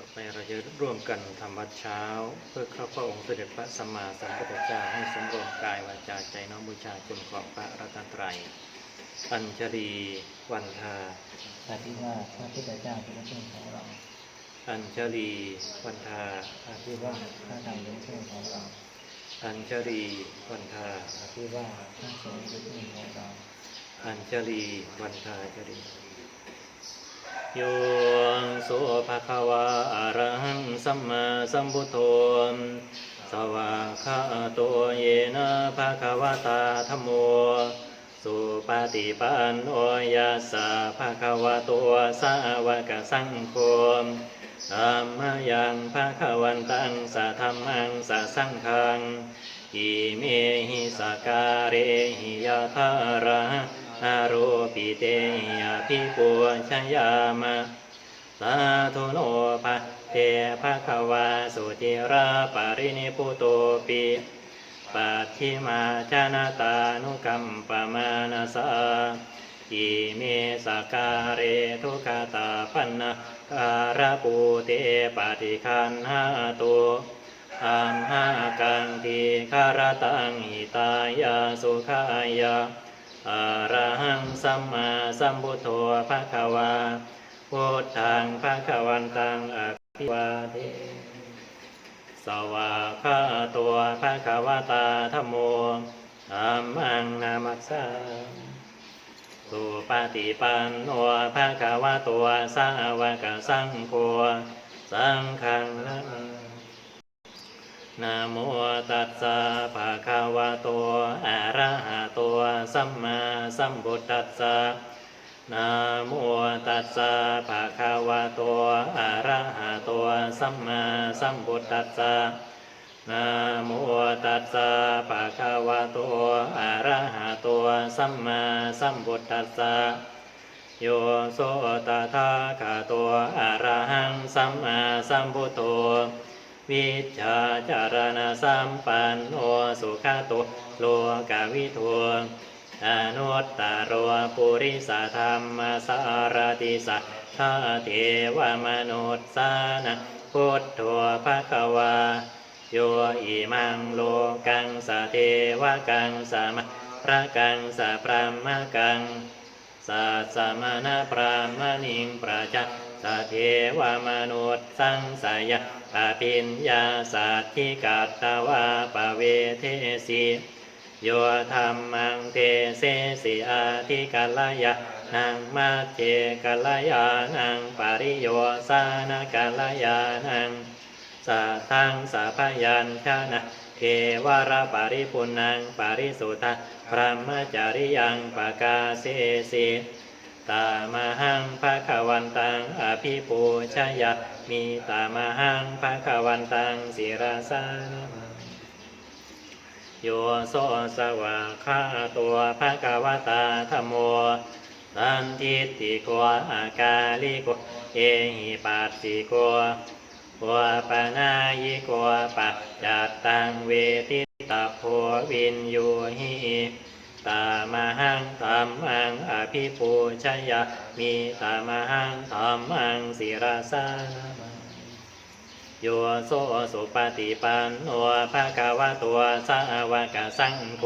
ต่อไปเราจะร่วมกันทำวัดเช้า เพื่อข้าพระองค์เสด็จพระสัมมาสัมพุทธเจ้าให้สมรวมกายวาจาใจน้อมบูชาคุณของพระรัตนตรัยอัญชลีวันทาอธิว่าพระพุทธเจ้าเป็นเพื่อนของเรา อัญชลีวันทาอธิว่าพระธรรมเป็นเพื่อนของเรา อัญชลีวันทาอธิว่าพระสงฆ์เป็นเพื่อนของเรา อัญชลีวันทาจรี โยงสุภะคะวะอะระหังสัมมาสัมพุทโธสวากขาโตเยนะภะคะวะตาธัมโม สุปฏิปันโนยัสสะภะคะวะโตสาวกสังโฆธัมมยังภะคะวันตังสะธัมมังสะสังฆังอิเมหิสการเรหิยะทาระ อาโรปิเตยพิปุชยามะสาธุโนภะเทภะคะวาสุจิราปรินิพุโตปิปัตถิมาชนะตานุกัมปมานาสาอิเมสการเรทุกขตาปันนาการปูเตปฏิคันหาตุอัมหากังทีคารตังหิตายาสุขายา อะระหังสัมมาสัมพุทโธภะคะวาพุทธังภะคะวันตังอภิวาเทสวาคาตัวภะคะวตาธัมโมธัมมังนามัสสาสุปฏิปันโนภะคะวะตัวสาวกสังโฆสังฆังนะ นะโมตัสสะภะคะวะโต อะระหะโต สัมมาสัมพุทธัสสะนะโมตัสสะภะคะวะโต อะระหะโต สัมมาสัมพุทธัสสะนะโมตัสสะภะคะวะโต อะระหะโต สัมมาสัมพุทธัสสะโยโสตถาคาโต อะระหังสัมมาสัมพุทโธ วิชาจารณสัมปันโนสุขโตโลกาวิทูอนุตตรโรปุริสธรรมสารติสัทธาเทวมนุษย์สานะพุทโธภควาโยอิมังโลกังสเทวกังสะมะพระกังสะพรหมกังสัสสมณพรามณิงประจัก สเทวมนุษย์สังสยะปปิญญาสัตถิกัตตวาปเวเทสีโยธรรมังเทเสสิอาทิกัลยะนังมัจเจกัลยานังปริโยสานกัลยานังสัทังสัพยัญชนะเทวราปริปุณังปริสุทธะพระมจริยังปกาเสสิ ตามหังภะคะวันตังอภิปูชยะมีตามหังภะคะวันตังศิราสานโยโสสวะคาตัวภะคะวตาธมโมสันทิฏฐิโกอากาลิโกเอหิปัสสิโกวะปนายิโกปัจจัตตังเวทิตาโพวินโยหิ ตามหังธรรมังอภิปูชยะมีตามหังธรรมังศิรสานะโยโสสุปฏิปันโนภะคะวะตัวสาวกสังโฆ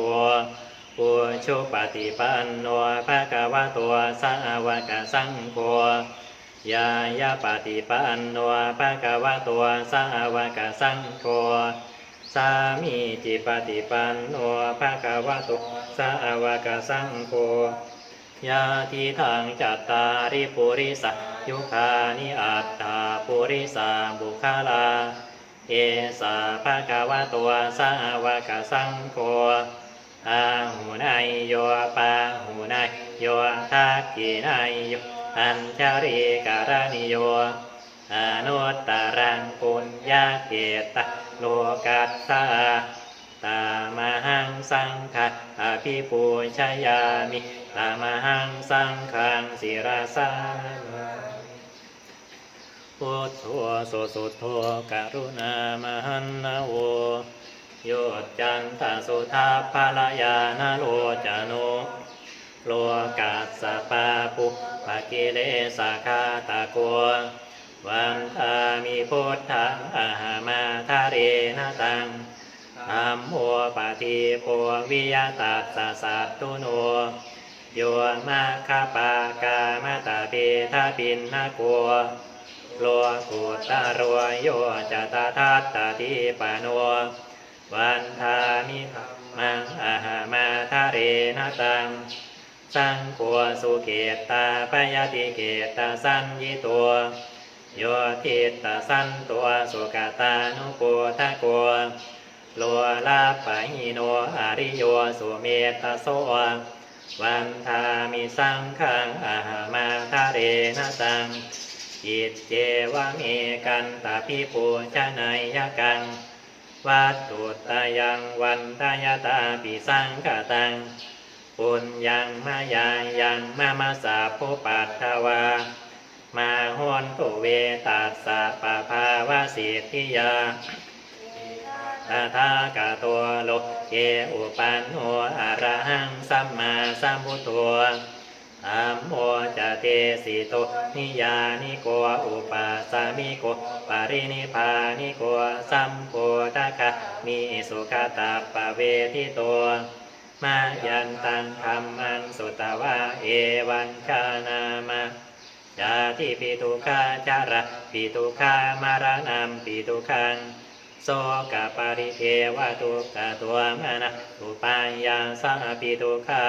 ปุชุปฏิปันโนภะคะวะตัวสาวกสังโฆยายาปฏิปันโนภะคะวะตัวสาวกสังโฆ สามีจิปฏิปันโนภะคะวะโตสาวกสังโฆยาทิทางจัตตาริปุริสยุคานิอัตตาปุริสาบุคาลา เอสาภะคะวะโตัวสาวกสังโฆอาหูนายโยปาหูนายโยทักขินายโยอัญชาริการนิโยอนุตตรังปุญญาเกตะ โลกัสสาตามหังสังฆะอภิปูชยามิตามหังสังฆังศิราสาพุทโธสุสุโธกรุณามหันนาโวโยจันตสุทัพพลายานาโลจานุโลกัสสะปาปุปะกิเลสาคาตะโก วันทามิพุทธังอาหามาทาเรนะตังธรรมโมปฏิโพวิยตัสสะสัตตุโนโยมาคาปากามตาเปทาปินนาโกโลกุตตารวโยจตาทัตตาทิปโนวันทามิมังอาหามาทาเรนะตัง สังโฆสุเกตตาปยติเกตตาสัญญิตัว โยทิตตาสันตัวสุกตานุโกทะโกโลลาปะหิโนอริโยสุเมตตาโสวันทามิสังขังอาหามาทาเรนะตังจิตเจวะเมกันตาพิปูชนายยกังวัตุตายังวันตายตาปิสังกตังปุญญังมายายังมามาสาโพปัตถวา มาหอนตุเวตัสสะปะภาวะสิทธิยาตถากาตัวโลกเกอุปันโนอะระหังสัมมาสัมพุทโธธัมโมจะเตสิโตนิยานิโกอุปัสามิโกปารินิพานิโกสัมโพธคะมีสุขตาปเวทิโตมายันตังธรรมังสุตวะเอวัญชานามะ จาติปิทุกขาจาระปิทุกขามารณัมปิทุกขังโสกปาริเทวทุกตัวมานะทุปัญญาสัปิทุกขา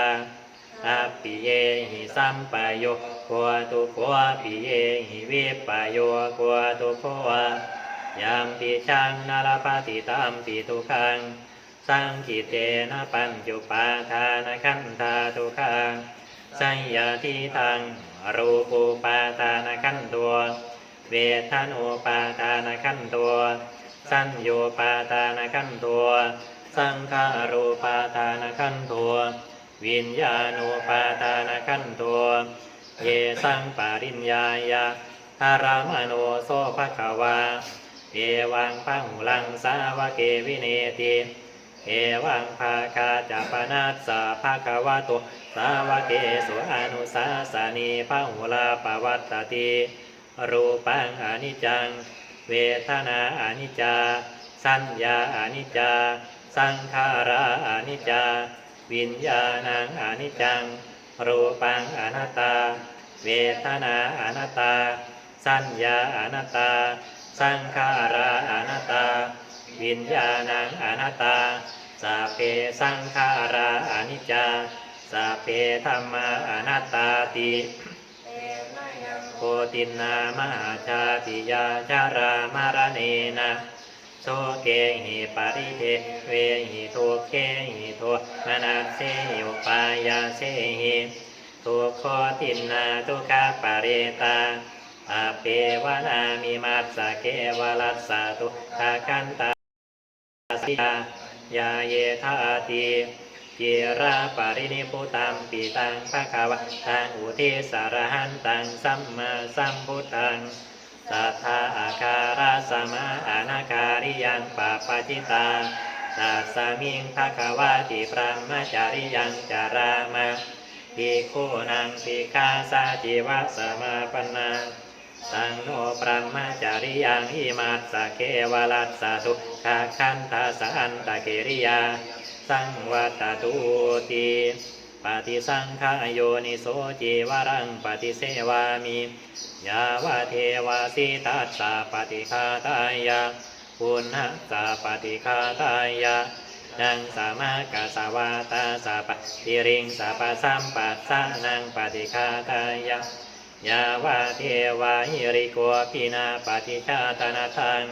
อัปปิเยหิสัมปโยโคตุโคปิเยหิวิปโยโคตุโคยามปิจังนารปฏิตามปิทุกขัง สังกิเตนะปัญจุปาทานขันธาทุขังสัญญาทิทัง รูปูปาทานขันตัว เวทนุปาทานขันตัว สัญโยปาทานขันตัว สังขารูปาทานขันตัว วิญญาณุปาทานขันตัว เยสังปาริญญายะธารามโนโสภะคะวาเอวังพังลังสาวะเกวิเนติ เอวังภาคาจาปนัสสะภาควะโตสาวะเกสุอนุสาสานีพหุลาปวัตติรูปังอนิจจัง เวทนาอนิจจา สัญญาอนิจจา สังขาราอนิจจา วิญญาณังอนิจจัง รูปังอนัตตา เวทนาอนัตตา สัญญาอนัตตา สังขาราอนัต ญญาณังอนัตตาสัพเพสังขาราอนิจจาสัพเพธรรมาอนัตตาติโคตินามหาชาติยาจารามารเนนะโสเกหิปาริเทเวหิทุเกหิทุมนัสเสหิปายาเสหิทุกโคตินนาทุกขปาเรตาอาเปวนามิมัสเกวลัสสะตุทากันตา สิยายาเยธาติจิราปารินิพุตัมปีตังภะคะวะตังอุทิสารหันตังสัมมาสัมพุทธังสัทธาอาการาสมาอนาการิยังปะปะจิตาตัสสามิงภะคะวะติพระมจาริยังจารามาภิกขุนังภิกขาสาจิวะสมาปนัง สังโนปรัมจาริยังอิมัสสะเกวลัสสะตุขะคันทาสันตะเกริยา สังวัตตุติปฏิสังขายโยนิโสจิวรังปฏิเสวามิยาวะเทวาสิตัสสะปฏิฆาตายะปุณหสะปฏิฆาตายะนังสามากสาวาตาสะปฏิริงสะปะสัมปัสสะนังปฏิฆาตายะ ยาวาเทวาหิริโกปินาปฏิชาตนาทัง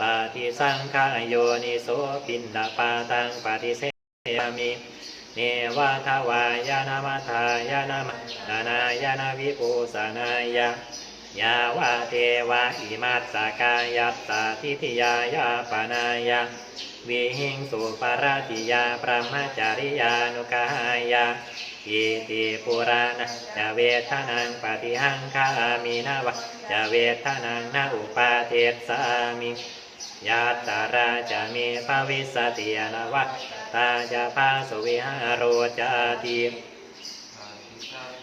ปฏิสังขายโยนิโสปินดาปาตังปฏิเสยามิเนวาทวายานามาทายานามาดานายานาวิปุสานายายาวาเทวาอิมัสกายัตตาทิทิยายาปนายาวิหิงสุปาราติยาพระมจาริยานุกายา อิติปุราณจะเวทนังปฏิหังคามินาวะจะเวทนังนาอุปาเทสามิยาตาราจะมีภาวิสติยนาวะตาจะพาสุวิหารโรจาติ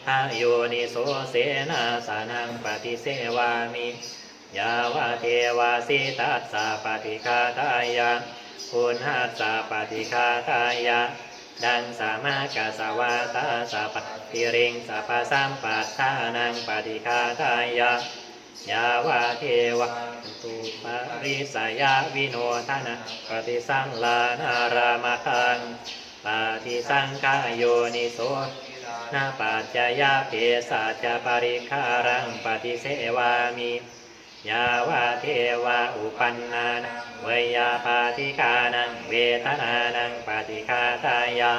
อาโยนิโสเสนาสานังปฏิเสวามิยาวะเทวาสิตัสสะปฏิคาทายะปุณหัสสะปฏิคาทายะ ดังสามากาสวาตาสะปฏิริงสัพพสัมปัฏฐานังปฏิคาทายะยาวะเทวะตุปาริสยาวิโนทนะปฏิสังลานารามคังปฏิสังขายโยนิโสนาปัจจยาเพสัจปริคารังปฏิเสวามิ ยาวะเทวาอุปันนานะเวยาปาติกานังเวทนานังปฏิคาตายา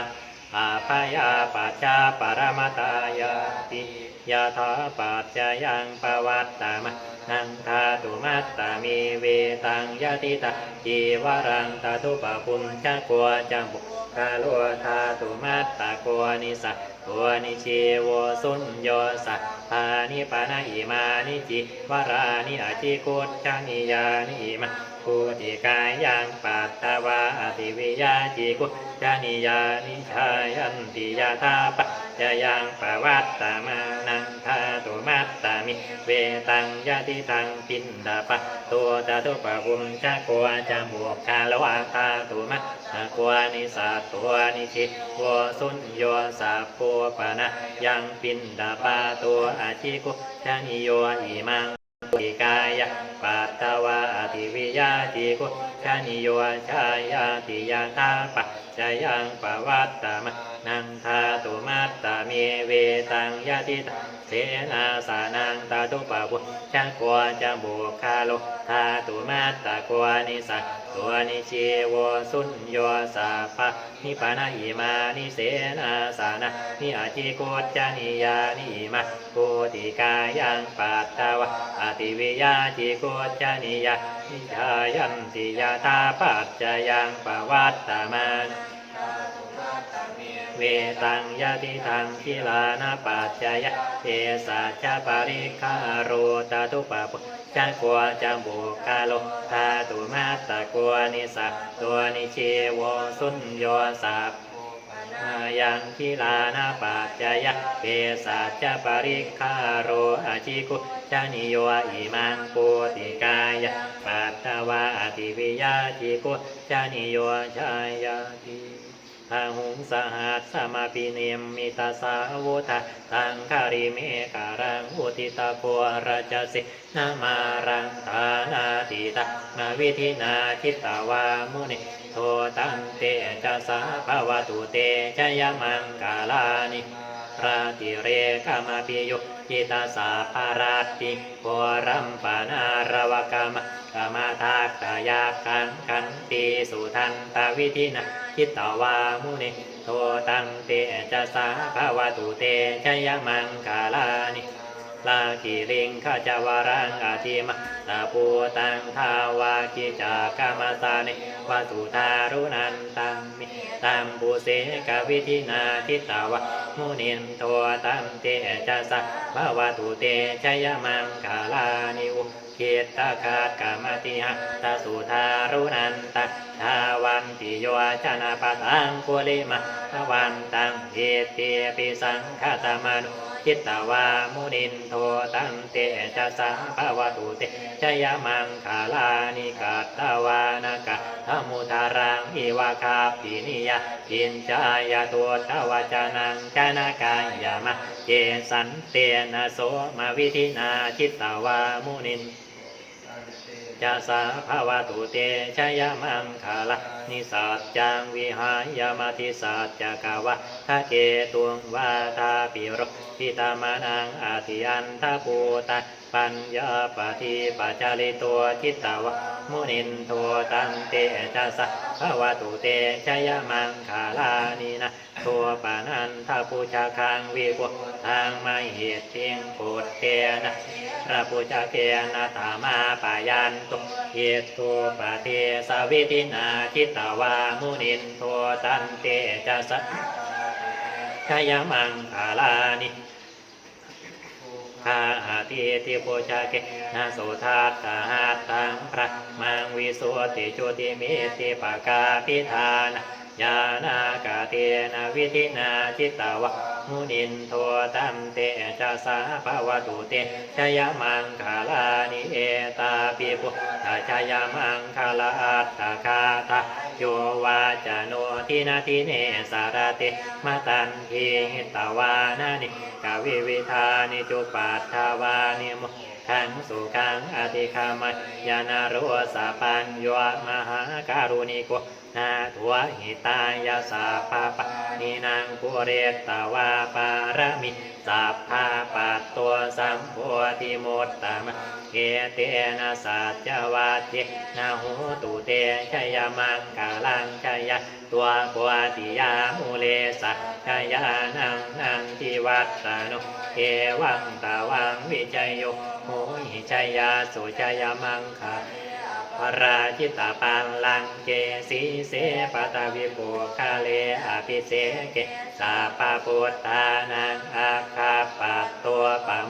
อาภายาปัจจาปรมตายาติยาทาปัจจยังปวัตตามะ นังทาตุมัตตามีเวตังยะติตาจีวรังตาตุปะปุญจะกัวจังบุกาโลทาตุมัตตากัวนิสัตตัวนิชีวสุญโยสัตานิปานาอิมานิจิวรานิอาจิกุจจานิยานิมาภูติกายังปัตตวาอติวิยาจิกุจานิยานิชายันติยาทาปะยายังปวัตตามานังทาตุมัตตา มิ เวตังยะติทังปินดาปะตัวตาตุปะบุมจะกวจะบวกกาลวะตาตุมัตะกัวนิสัตตัวนิชิวสุญโยสัพโพปะนะยังปินดาปะตัวอาชิกุจานิโยอิมังปิกายะปัตตวาอติวิยาติกุชานิโยชายาติยาตาปัจายังปวัตตามะนังทาตุมัตตามีเวตังยะติตา เสนาสานังตาตุปะปุจักวาจะบุคาโลทาตุมัตตะกวานิสัตตัวนิชีวสุญโยสัพพะนิปานาอิมานิเสนาสานะนิอาจิโกจานิยานิมาโกติกายังปัตตาวะอาติวิยาจิโกจานิยานิชายันติยาตาปัจจายังปวัตตามา เวตังยติทังกิลานาปัจจยะเทสาชาปาริคาโรตาตุปะปุจักวจัมบุคาโลทาตุมาตะกัวนิสัตตัวนิเชวสุญโยสัพยังกิลานาปัจจยะเทสาชาปาริคาโรอาชิกุจานิโยอิมังปุติกายะปัตตวาอติวิยาจิกุจานิโยชายาติ ทาหุงสหัสสมาปิเนมมิตาสาวุธาตังคาริเมการังอุติตาโพราชสินามารังทานาติตามาวิธินาทิตาวามุนิโทตังเตจะสาภาวตุเตชยมังกาลานิราติเรกามาปิโย กิตาสาภาราติโวรัมปานารวกรรมะกามทักตายาคันคันติสุทันตวิธินะคิตตวามุนิโทตังเตจะสาภาวะตุเตชยมังคาลา นิลาคิริงขจาวารังอาทิมะตาปูตังทาวากิจากามาสานิวาสุทารุนันตังมิตัมปุเสกวิธินาทิตาวะมุนินโทตังเตจะสาภาวะตุเตชยมังคาลานิอุเกตตาคาตกามติหะตาสุทารุนันตะชาวันติโยชนะปะตังกุลิมะทวันตังเอเตปิสังฆตามานุ จิตตวามุนินโทตัณเตจะสังภาวตุเตชยมังคาลานิกาตวานากะธมุทารังอิวาคาปินิยาอินจายาตัวทวจานังจานากายามะเจสันเตนะโสมาวิธินาจิตตวามุนิน จะสาภาวะตุเตชยมังคาละนิสัจจังวิหายามาทิสัจจกาวะทะเกตุงวาทาปิโรพิตามานังอาทิอันทาปูตาปัญญาปฏิปัจจาริตัวจิตตาวะ มุนินโทตังเตจะสาภาวะตุเตชยมังคาลานินะตัวปานันทาปูชาคังวิปุทางไม่เหตุเทียงโกดเทนะพระพุทธเกนาตามาปายันตุเยตุปะเทสวิตินาจิตตวามุนินโทตันเตจะสัชยมังคาลานิ ทาอาทิติโพชาเกนาโสทัตตาหาตังพระมังวิสุติจุติมิติปากาพิธานะยานากาเตนะวิธินาจิตตวะมุนินโทตัมเตจะสาภาวตุเตชยมังคาลานิเอตาปิปุ ตชยามังคาลาอัตตาคาตาโยวาจโนทินาทิเนสารเตมาตันทีตวานานิกาวิวิธานิจุปัฏฐาวานิโม ขังสุขังอธิคามยานารุสาปัญโยมหาการุณิโกนาทวหิตายาสาปาปะนินางปุเรตตาวาปารมิสัพพาปัตตัวสัมโพธิโมตตามะเกเตนะสัจวัตเจนะหูตุเตชยมังกาลังชยตัวปวติยามุเลสั ชยานังนังทิวัตตานุเอวังตาวังวิจัยโยโหหิชยาสุชยมังคาพราชิตาปังลังเกสีเสปตาวิปุคาเลอภิเสเกสาปาปุตตานังอาคาปัตตัวปัม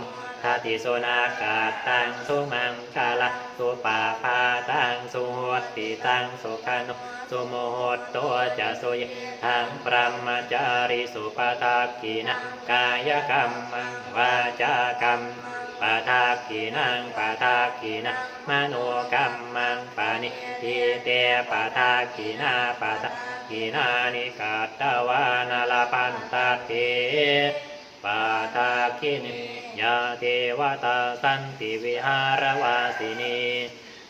าติโสนากาตังสุมังคาลาสุปาพาตังสุหติตังสุขานุสุโมโหตตัวจะสุยทังปรมจาริสุปตากีนะกายกรรมวาจากรรมปาทากีนังปาทากีนะมโนกรรมังปานิทีเตปาทากีนาปาทากีนานิกาตวานาลาปันตาเตปาทาคินิ ยาเทวตาสันติวิหารวาสินี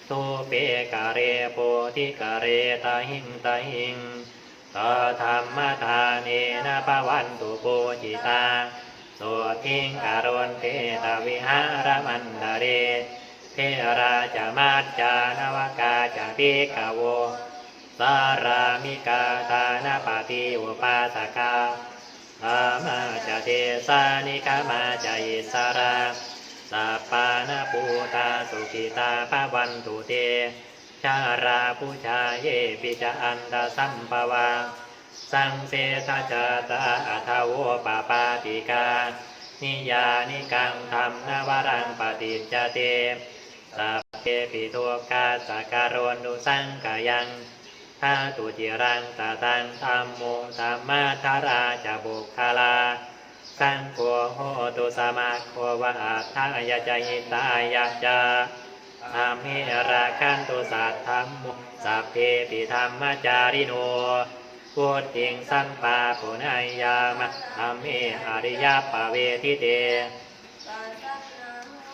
ทุเปกะเรโพธิกะเรตาหิงตาหิงตธรรมทานเนนะภวันตุโปจิตาโสทิงกรณเทตวิหารมันดาเรเทราจามาจานวกาจาปิกาโวสารามิกาตานาปาติอุปาสกา อามาจเทสานิกามาจอิสราสัปปานาปูตาสุขิตาภวันตุเต ชาราผู้ชาเยปิจอันตสัมปวา สังเสทจาตาอัทวปาปาติกา นิยานิกังธรรมนวรังปฏิจเตสัพเพปิโทกาสการณุสังกายัง ถ้าตุจิรังตาตังธรรมโมธรรมาธาราจะบุคลาสังโฆโหตุสมาโควะอัฏฐายจยิตายะจาอามิราคันตุสัทธัมโมสัพเพปิธรรมจาริโนพุทธิงสัมปาปุณายามะธรรมเมอริยปเวทิเต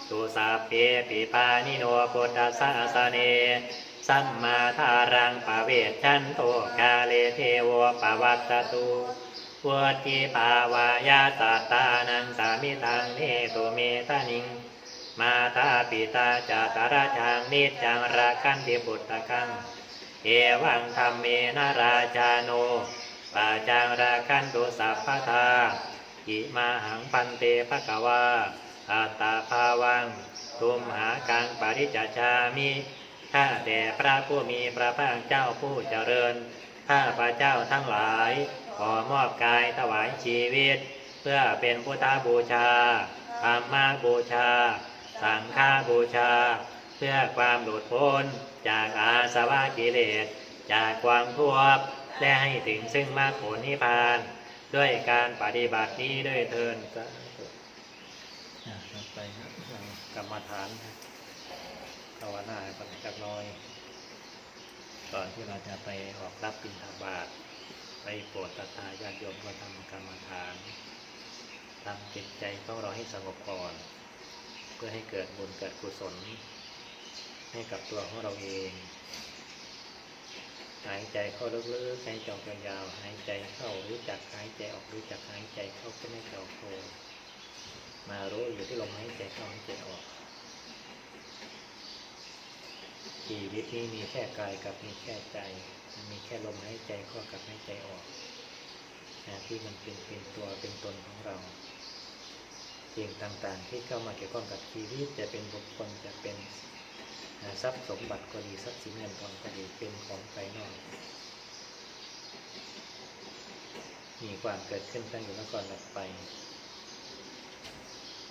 ตุสัพเพปิปานิโนพุทธสาสเน สัมมาทารังปะเวทชันโตกาเลเทวปวัตตุวุติภาวายาตาตานังสามิตังเนตุเมตานิง มาตาปิตาจาตาราชังนิจังรักขันติบุตตะกัง เอวังธรรมเมนาราชาโนปาจังราคันตุสัพพทาอิมาหังพันเตภะกวาอัตตาภาวังตุมหากังปริจจาชามิ ข้าแต่พระผู้มีพระภาคเจ้าผู้เจริญ ข้าพระเจ้าทั้งหลาย ขอมอบกายถวายชีวิต เพื่อเป็นพุทธบูชาธรรมบูชา สังฆบูชา เพื่อความหลุดพ้นจากอาสวะกิเลส จากความทุกข์และให้ถึงซึ่งมรรคผลนิพพาน ด้วยการปฏิบัตินี้ด้วยเทินสาธุอะต่อไปครับกรรมฐาน ภาวนาให้ปัจจักน้อย ก่อนที่เราจะไปออกรับบิณฑบาตไปโปรดตาตาญาติโยมก็ทำกรรมฐานทำจิตใจของเราให้สงบก่อน เพื่อให้เกิดบุญเกิดกุศล ให้กับตัวของเราเองหายใจเข้าลึกๆหายใจออกยาวๆหายใจเข้ารู้จักหายใจออกรู้จักหายใจเข้าก็ไม่เข้าโทมารู้อยู่ที่ลมหายใจเข้าหายใจออก ชีวิตนี้มีแค่กายกับมีแค่ใจ มีแค่ลมหายใจเข้ากับหายใจออกนะที่มันเป็นเป็นตัวเป็นตนของเราสิ่งต่างๆ ที่เข้ามาเกี่ยวข้องกับชีวิตจะเป็นบุคคลจะเป็นทรัพย์สมบัติก็ดีทรัพย์สินเงินทองก็ดีเป็นของภายนอก มีความเกิดขึ้นตั้งอยู่แล้วก่อนดับไป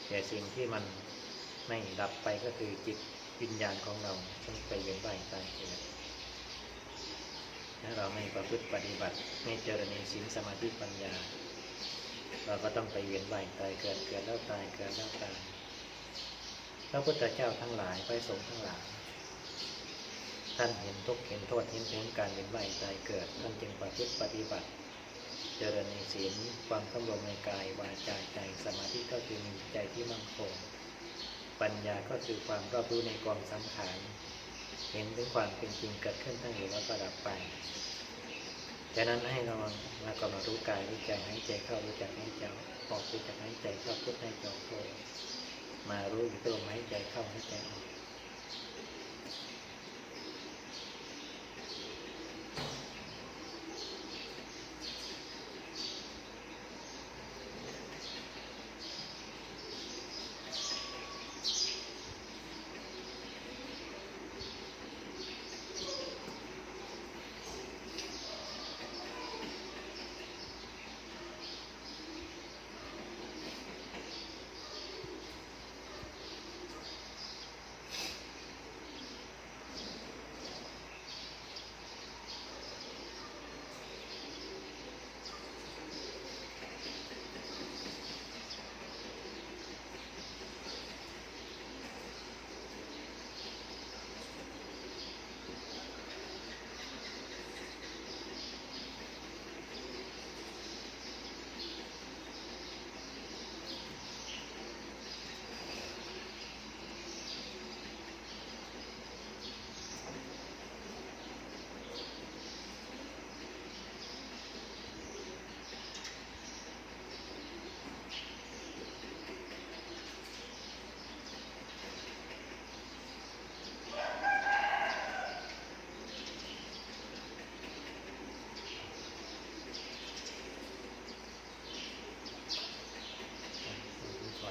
แต่สิ่งที่มันไม่ดับไปก็คือจิต วิญญาณของเราต้องไปเวียนว่ายตายเกิดถ้าเราไม่ประพฤติปฏิบัติไม่เจริญในศีลสมาธิปัญญา เราก็ต้องไปเวียนว่ายตายเกิดเกิดแล้วตายเกิดแล้วตายพระพุทธเจ้าทั้งหลายพระสงฆ์ทั้งหลายท่านเห็นทุกข์เห็นโทษเห็นผลการเวียนว่ายตายเกิด ท่านจึงประพฤติปฏิบัติ เจริญในศีลความสำรวมในกายวาจาใจสมาธิก็คือมีใจที่มั่นคง ปัญญาก็คือความรอบรู้ในกองสังขารเห็นถึงความเป็นจริงเกิดขึ้นตั้งอยู่แล้วก็ดับไปจากนั้นให้เรามากำหนดรู้กายรู้ใจให้ใจเข้ารู้จักให้ใจออกรู้จักให้ใจเข้าพุทให้ใจออกโทมารู้อยู่ตัวให้ใจเข้าให้ใจออก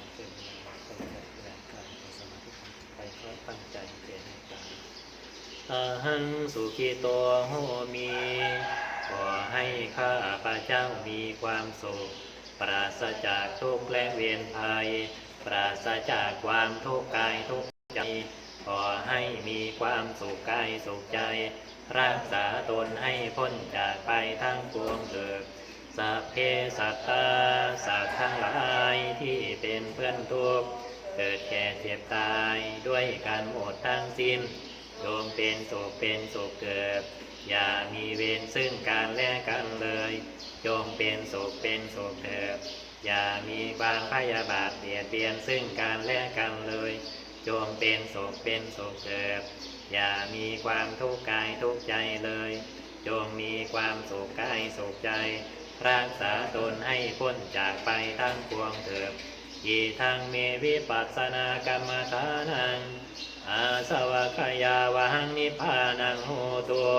อนเป็นเวลาเราก็จะเวลาการทำสมาธิไปก็ตั้งใจเปลี่ยนให้ตามอา หังสุขิโตโหมีขอให้ข้าพระเจ้ามีความสุข ปราศจากทุกข์และเวียนภัย ปราศจากความทุกข์กายทุกข์ใจ ขอให้มีความสุขกายสุขใจ รักษาตนให้พ้นจากไปทั้งปวงเถิดสัพเพสัตตาสัตว์ทั้งหลายที่เป็นเพื่อนทุกข์เกิดแก่เจ็บตายด้วยการหมดทั้งสิ้น โยมเป็นโศกเป็นโศกเกิด อย่ามีเวรซึ่งการและกันเลยโยมเป็นโศกเป็นโศกเถิดอย่ามีความพยาบาทเบียดเบียนซึ่งการและกันเลยโยมเป็นโศกเป็นโศกเถิดอย่ามีความทุกข์กายทุกข์ใจเลย จงมีความโศกกายโศกใจ รักษาตนให้พ้นจากไปทั้งปวงเถิดยีทางเมวิปัสสนากรรมฐานัง อาสวะขยาวังนิพานังโหตัว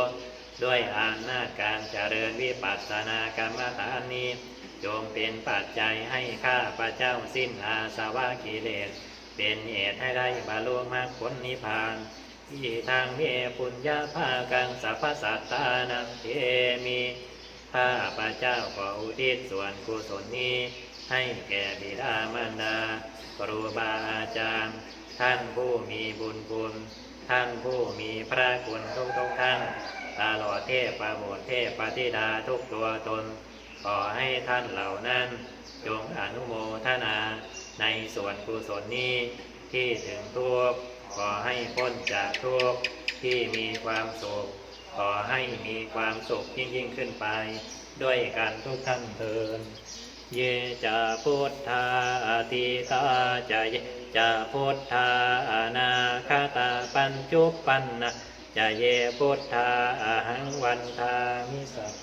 ด้วยอำนาจการเจริญวิปัสสนากรรมฐานนี้จงเป็นปัจจัยให้ข้าพระเจ้าสิ้นอาสวะกิเลส เป็นเหตุให้ได้บรรลุมรรคผลนิพพานที่ทางเมปุญญาภากังสัพพสัตตานังเทมีข้าพระเจ้าขออุทิศส่วนกุศลนี้ ให้แก่บิดามารดาครูบาอาจารย์ ท่านผู้มีบุญคุณท่านผู้มีพระคุณทุกทุกๆท่านตลอดเทพประโมทเทพปฏิดาทุกตัวตน ขอให้ท่านเหล่านั้น จงอนุโมทนาในส่วนกุศลนี้ที่ถึงทุกขอให้พ้นจากทุกที่มีความสุขขอให้มีความสุขยิ่งยิ่งขึ้นไป ด้วยกันทุกท่านเถิดเยจะพุทธาติตาจะเย จะพุทธานาคาตาปัญจุปปันนะจะเยพุทธาอาหังวันทามิสัพ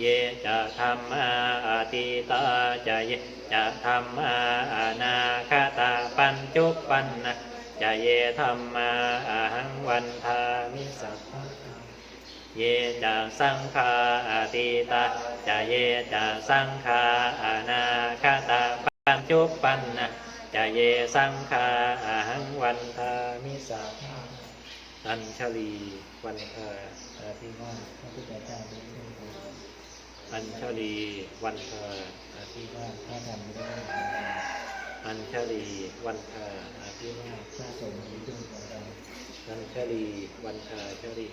เยจะธรรมาอติตาจะเยจะธรรมาอนาคาตาปัญจุปปันนะจะเยธรรมาอาหังวันทามิสัพเยจะสังฆาอติตาจะเยจะสังฆาอานาคาตาปัญจุปปันนะ จเยสังฆาอาหังวันทามิสาอัญชลีวันทาแต่ที่ว่าพระพุทธเจ้าได้ทรงโปรดอัญชลีวันทาแต่ที่ว่าพระธรรมได้ทรงโปรดอัญชลีวันทาแต่ที่ว่าพระสงฆ์ได้ทรงโปรดอัญชลีวันทาชลี